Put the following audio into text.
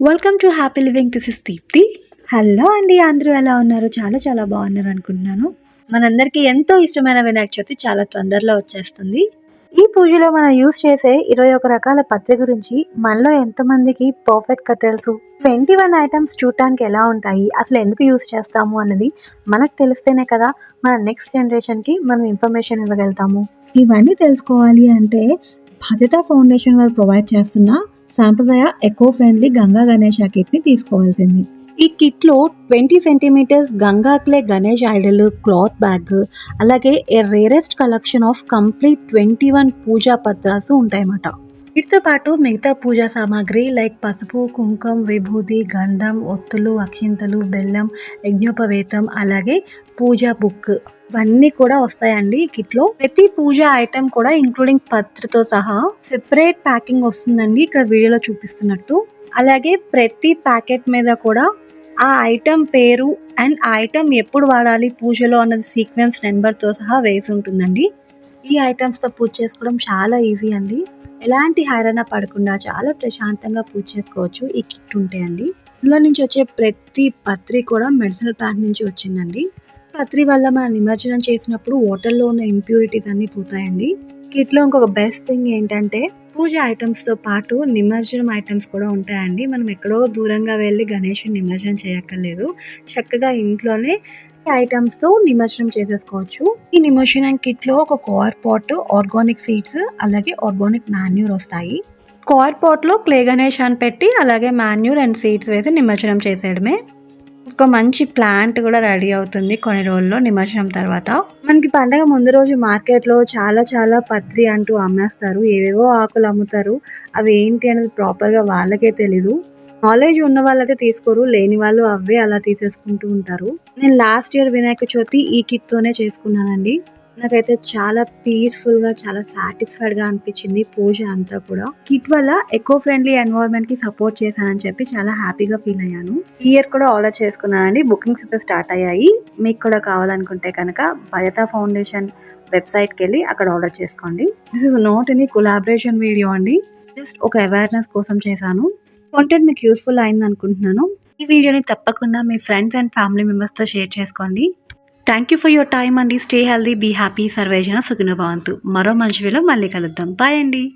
Welcome to happy living this is Deepthi hello అండి అందరూ ఎలా ఉన్నారు? చాలా చాలా బాగున్నారు అనుకుంటున్నాను. మనందరికీ ఎంతో ఇష్టమైన వినాయక చవితి చాలా తొందరలో వచ్చేస్తుంది. ఈ పూజలో మనం యూస్ చేసే ఇరవై ఒక రకాల పత్రి గురించి మనలో ఎంతమందికి పర్ఫెక్ట్గా తెలుసు ట్వంటీ వన్ ఐటమ్స్ చూడటానికి ఎలా ఉంటాయి అసలు ఎందుకు యూస్ చేస్తాము అన్నది మనకు తెలిస్తేనే కదా మన నెక్స్ట్ జనరేషన్కి మనం ఇన్ఫర్మేషన్ ఇవ్వగలుగుతాము. ఇవన్నీ తెలుసుకోవాలి అంటే బాధ్యత ఫౌండేషన్ వారు ప్రొవైడ్ చేస్తున్న సాంప్రదాయ ఎకో ఫ్రెండ్లీ గంగా గణేష్ కిట్ని తీసుకోవాల్సింది. ఈ కిట్లో twenty centimetres Ganga clay Ganesh idol cloth bag అలాగే a rarest collection of complete twenty one పూజా పత్రాసు ఉంటాయన్నమాట. వీటితో పాటు మిగతా పూజా సామాగ్రి లైక్ పసుపు కుంకుమ విభూతి గంధం ఒత్తులు అక్షింతలు బెల్లం యజ్ఞోపవేతం అలాగే పూజా బుక్. ఇవన్నీ కూడా వస్తాయండి ఈ కిట్లో ప్రతి పూజ ఐటెం కూడా ఇంక్లూడింగ్ పత్రితో సహా సెపరేట్ ప్యాకింగ్ వస్తుందండి ఇక్కడ వీడియోలో చూపిస్తున్నట్టు. అలాగే ప్రతి ప్యాకెట్ మీద కూడా ఆ ఐటెం పేరు అండ్ ఆ ఐటెం ఎప్పుడు వాడాలి పూజలో అన్నది సీక్వెన్స్ నెంబర్తో సహా వేసి ఉంటుందండి. ఈ ఐటమ్స్తో పూజ చేసుకోవడం చాలా ఈజీ అండి. ఎలాంటి హైరాణ పడకుండా చాలా ప్రశాంతంగా పూజ చేసుకోవచ్చు ఈ కిట్ ఉంటే అండి. ఇందులో నుంచి వచ్చే ప్రతి పత్రి కూడా మెడిసినల్ ప్లాంట్ నుంచి వచ్చిందండి. పత్రి వల్ల మనం నిమజ్జనం చేసినప్పుడు వాటర్లో ఉన్న ఇంప్యూరిటీస్ అన్నీ పోతాయండి. కిట్లో ఇంకొక బెస్ట్ థింగ్ ఏంటంటే పూజ ఐటమ్స్తో పాటు నిమజ్జనం ఐటమ్స్ కూడా ఉంటాయండి. మనం ఎక్కడో దూరంగా వెళ్ళి గణేష్ నిమజ్జనం చేయక్కర్లేదు. చక్కగా ఇంట్లోనే ఐటమ్స్తో నిమజ్జనం చేసేసుకోవచ్చు. ఈ నిమజ్జనం కిట్లో ఒక కోర్ పాట్ ఆర్గానిక్ సీడ్స్ అలాగే ఆర్గానిక్ మాన్యూర్ వస్తాయి. కోర్ పాట్లో క్లే గణేష్ అని పెట్టి అలాగే మాన్యూర్ అండ్ సీడ్స్ వేసి నిమజ్జనం చేసేయడమే. ఒక మంచి ప్లాంట్ కూడా రెడీ అవుతుంది కొన్ని రోజుల్లో నిమజ్జనం తర్వాత. మనకి పండగ ముందు రోజు మార్కెట్లో చాలా చాలా పత్రి అంటూ అమ్మేస్తారు. ఏవేవో ఆకులు అమ్ముతారు. అవి ఏంటి అనేది ప్రాపర్గా వాళ్ళకే తెలీదు. నాలెడ్జ్ ఉన్న వాళ్ళైతే తీసుకోరు లేని వాళ్ళు అవే అలా తీసేసుకుంటూ ఉంటారు. నేను లాస్ట్ ఇయర్ వినాయక చవితి ఈ కిట్తోనే చేసుకున్నానండి. నాకైతే చాలా పీస్ఫుల్గా చాలా సాటిస్ఫైడ్గా అనిపించింది పూజ అంతా కూడా. కిట్ వల్ల ఎకో ఫ్రెండ్లీ ఎన్వైరన్మెంట్కి సపోర్ట్ చేశానని చెప్పి చాలా హ్యాపీగా ఫీల్ అయ్యాను. ఈ ఇయర్ కూడా ఆర్డర్ చేసుకున్నానండి. బుకింగ్స్ అయితే స్టార్ట్ అయ్యాయి. మీకు కూడా కావాలనుకుంటే కనుక భయతా ఫౌండేషన్ వెబ్సైట్కి వెళ్ళి అక్కడ ఆర్డర్ చేసుకోండి. This is not any collaboration video అండి. జస్ట్ ఒక అవేర్నెస్ కోసం చేశాను. కంటెంట్ మీకు యూస్ఫుల్ అయింది అనుకుంటున్నాను ఈ వీడియోని తప్పకుండా మీ ఫ్రెండ్స్ అండ్ ఫ్యామిలీ మెంబర్స్తో షేర్ చేసుకోండి. Thank you for your time అండి. స్టే హెల్దీ బీ హ్యాపీ సర్వేజన సుఖిన భవంతు. మరో మంచి వీడియో మళ్ళీ కలుద్దాం. బాయ్ అండి.